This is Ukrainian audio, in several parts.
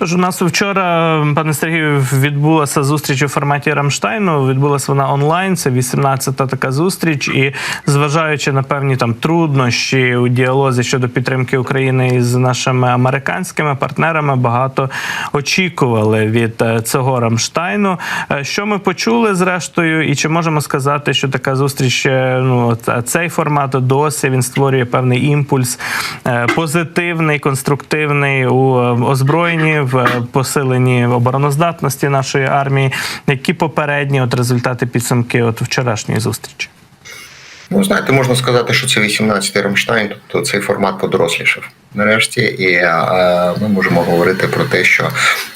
Тож у нас вчора, пане Сергію, відбулася зустріч у форматі Рамштайну. Відбулася вона онлайн. Це 18-та така зустріч. І зважаючи на певні там труднощі у діалозі щодо підтримки України із нашими американськими партнерами, багато очікували від е, цього Рамштайну. Е, Що ми почули зрештою, і чи можемо сказати, що така зустріч, е, ну цей формат досі він створює певний імпульс позитивний, конструктивний у озброєнні, в посиленні обороноздатності нашої армії. Які попередні от результати підсумки от вчорашньої зустрічі? Ну, знаєте, можна сказати, що це 18-й Рамштайн, тобто цей формат подорослішав нарешті, і е, ми можемо говорити про те, що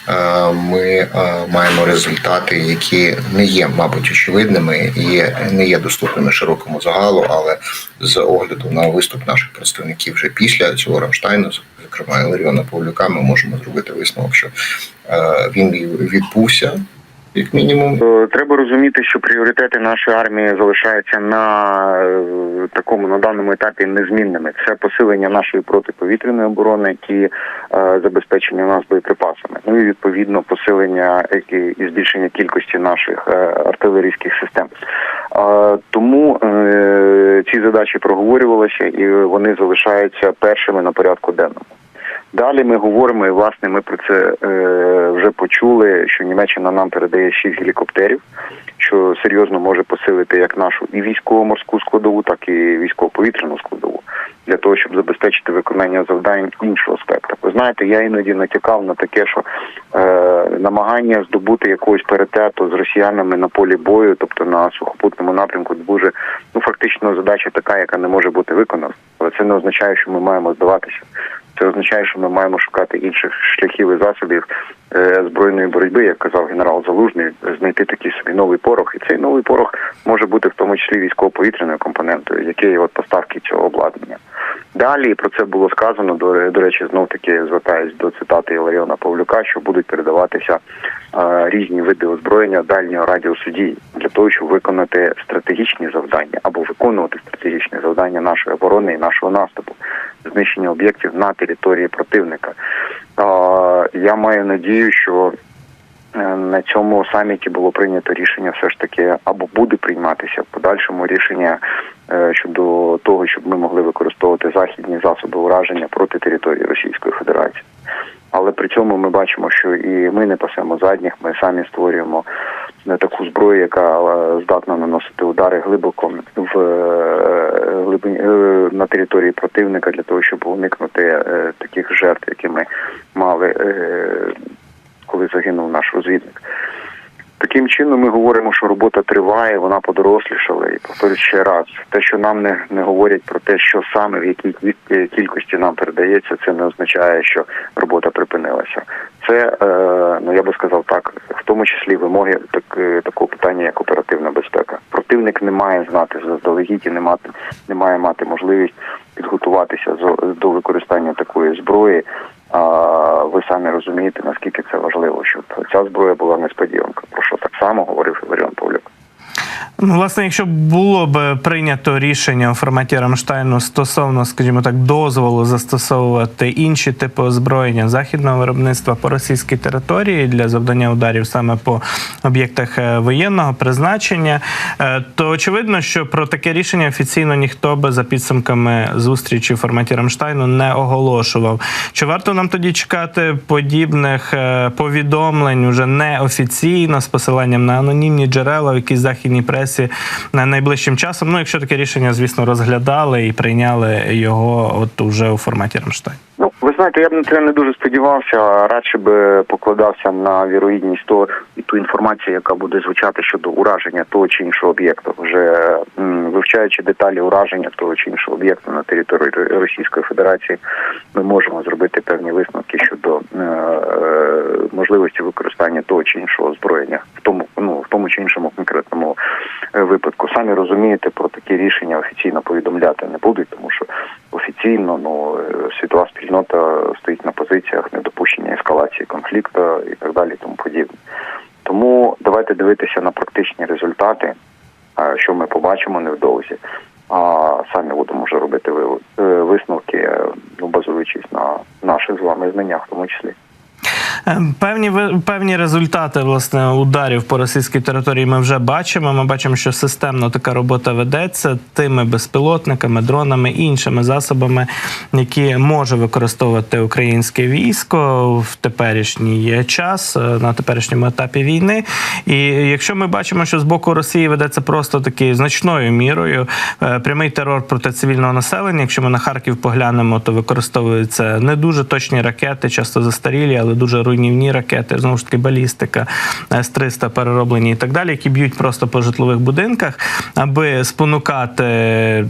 е, ми е, маємо результати, які не є, мабуть, очевидними і не є доступними широкому загалу, але з огляду на виступ наших представників вже після цього Рамштайну, зокрема Іларіона Павлюка, ми можемо зробити висновок, що е, він відбувся. Як мінімум, Е, Треба розуміти, що пріоритети нашої армії залишаються на е, такому на даному етапі незмінними. Це посилення нашої протиповітряної оборони і е, забезпечення нас боєприпасами. Ну і відповідно посилення і- і збільшення кількості наших артилерійських систем. Тому ці задачі проговорювалися і вони залишаються першими на порядку денному. Далі ми говоримо, і власне ми про це е, вже почули, що Німеччина нам передає шість гелікоптерів, що серйозно може посилити як нашу і військово-морську складову, так і військово-повітряну складову, для того, щоб забезпечити виконання завдань іншого спектра. Ви знаєте, я іноді натякав на таке, що е, намагання здобути якогось паритету з росіянами на полі бою, тобто на сухопутному напрямку, дуже ну фактично задача така, яка не може бути виконана. Але це не означає, що ми маємо здаватися. Це означає, що ми маємо шукати інших шляхів і засобів е, збройної боротьби, як казав генерал Залужний, знайти такий собі новий порох. І цей новий порох може бути в тому числі військово-повітряною компонентою, яке є от поставки цього обладнання. Далі про це було сказано. До, до речі, знов таки звертаюсь до цитати Іларіона Павлюка, що будуть передаватися е, різні види озброєння дальнього радіусу дії для того, щоб виконати стратегічні завдання або виконувати стратегічні завдання нашої оборони і нашого наступу, знищення об'єктів на території противника. Я маю надію, що е, на цьому саміті було прийнято рішення все ж таки або буде прийматися в подальшому рішення е, щодо того, щоб ми могли використовувати західні засоби ураження проти території Російської Федерації. Але при цьому ми бачимо, що і ми не пасемо задніх, ми самі створюємо е, таку зброю, яка е, здатна наносити удари глибоко в е, глибині на території противника для того, щоб уникнути таких жертв, які ми мали, коли загинув наш розвідник. Таким чином ми говоримо, що робота триває, вона подорослішала. І повторюю ще раз, те, що нам не, не говорять про те, що саме в якій кількості нам передається, це не означає, що робота припинилася. Це е, ну я би сказав так, в тому числі вимоги так, е, такого питання, як оперативна безпека. Противник не має знати заздалегідь і не мати не має мати можливість підготуватися до використання такої зброї. А ви самі розумієте, наскільки це важливо, щоб ця зброя була несподіванка, про що так говорив Іларіон Павлюк. Ну, власне, якщо було б прийнято рішення у форматі Рамштайну стосовно, скажімо так, дозволу застосовувати інші типи озброєння західного виробництва по російській території для завдання ударів саме по об'єктах е, воєнного призначення, е, то очевидно, що про таке рішення офіційно ніхто би за підсумками зустрічі в форматі Рамштайну не оголошував. Чи варто нам тоді чекати подібних е, повідомлень уже неофіційно з посиланням на анонімні джерела в якійсь західній пресі на найближчим часом? Ну, якщо таке рішення, звісно, розглядали і прийняли його от уже у форматі Рамштайн. Ну, ви знаєте, я б на це не дуже сподівався, радше би покладався на віроїдність того і ту інформацію, яка буде звучати щодо ураження того чи іншого об'єкту. Вже вивчаючи деталі ураження того чи іншого об'єкту на території Російської Федерації, ми можемо зробити певні висновки щодо е, е, можливості використання того чи іншого озброєння в тому, ну в тому чи іншому конкретному випадку. Самі розумієте, про такі рішення офіційно повідомляти не будуть, тому що офіційно ну е, світова спільнота стоїть на позиціях недопущення ескалації конфлікту і так далі, тому подібне. Тому давайте дивитися на практичні результати, що ми побачимо невдовзі. А самі будемо вже робити е, висновки, е, ну базуючись на наших з вами знаннях, в тому числі. Е, Певні певні результати власне ударів по російській території ми вже бачимо. Ми бачимо, що системно така робота ведеться тими безпілотниками, дронами і іншими засобами, які може використовувати українське військо в теперішній час е, на теперішньому етапі війни. І якщо ми бачимо, що з боку Росії ведеться просто таки значною мірою е, прямий терор проти цивільного населення. Якщо ми на Харків поглянемо, то використовуються не дуже точні ракети, часто застарілі, але дуже руйнівні ракети, знову ж таки балістика С-300 перероблені і так далі, які б'ють просто по житлових будинках, аби спонукати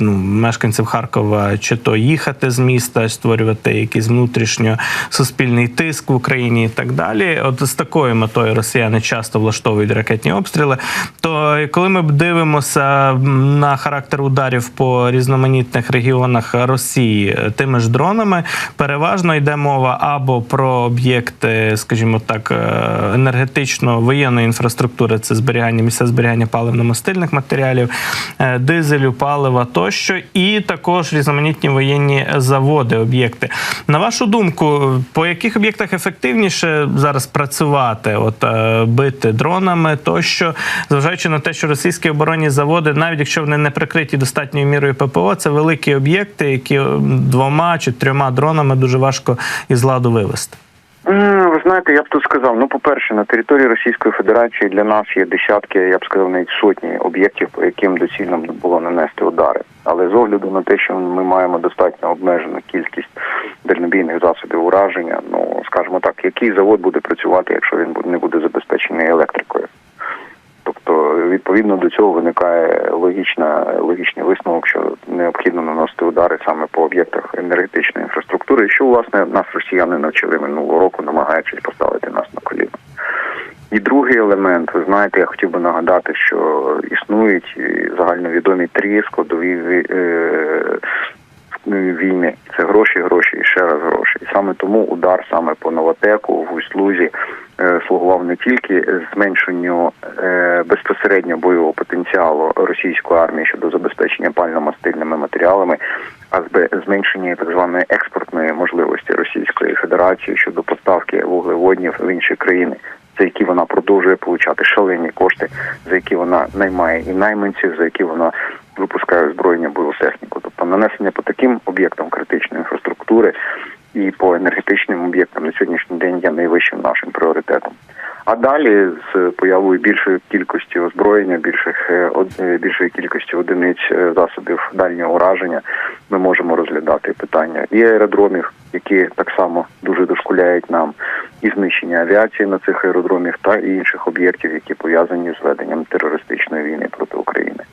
ну, мешканців Харкова чи то їхати з міста, створювати якийсь внутрішньо суспільний тиск в Україні і так далі. От з такою метою росіяни часто влаштовують ракетні обстріли. То коли ми дивимося на характер ударів по різноманітних регіонах Росії е, тими ж дронами, переважно йде мова або про об'єкти, скажімо так, е, енергетично-воєнної інфраструктури, це зберігання місця зберігання паливно-мастильних матеріалів, е, дизелю, палива тощо, і також різноманітні воєнні заводи, об'єкти. На вашу думку, по яких об'єктах ефективніше зараз працювати, от е, бити дронами, тощо, зважаючи на те, що російські оборонні заводи, навіть якщо вони не прикриті достатньою мірою ППО, це великі об'єкти, які двома чи трьома дронами дуже важко із ладу вивести. Ви знаєте, я б тут сказав, ну, по-перше, на території Російської Федерації для нас є десятки, я б сказав, навіть сотні об'єктів, по яким доцільно було нанести удари. Але з огляду на те, що ми маємо достатньо обмежену кількість дальнобійних засобів ураження, ну скажімо так, який завод буде працювати, якщо він не буде забезпечений електрикою? Тобто, відповідно до цього виникає логічна логічний висновок, що необхідно наносити удари саме по об'єктах енергетичної інфраструктури, що власне нас росіяни навчили минулого року, намагаючись поставити нас на коліна. І другий елемент, ви знаєте, я хотів би нагадати, що існують загальновідомі три складові е, війни. Це гроші, гроші і ще раз гроші. І саме тому удар саме по Новотеку в Усть-Лузі е, слугував не тільки зменшенню е, безпосередньо бойового потенціалу російської армії щодо забезпечення пально-мастильними матеріалами, а зменшення так званої експортної можливості Російської Федерації щодо поставки вуглеводнів в інші країни. За які вона продовжує получати шалені кошти, за які вона наймає і найманців, за які вона випускає озброєння бойову техніку. Тобто нанесення по таким об'єктам критичної інфраструктури і по енергетичним об'єктам на сьогоднішній день є найвищим нашим пріоритетом. А далі з появою більшої кількості озброєння, більших е, е, більшої кількості одиниць е, засобів дальнього ураження, ми можемо розглядати питання і аеродромів, які так само дуже дошкуляють нам, і знищення авіації на цих аеродромах та інших об'єктів, які пов'язані з веденням терористичної війни проти України.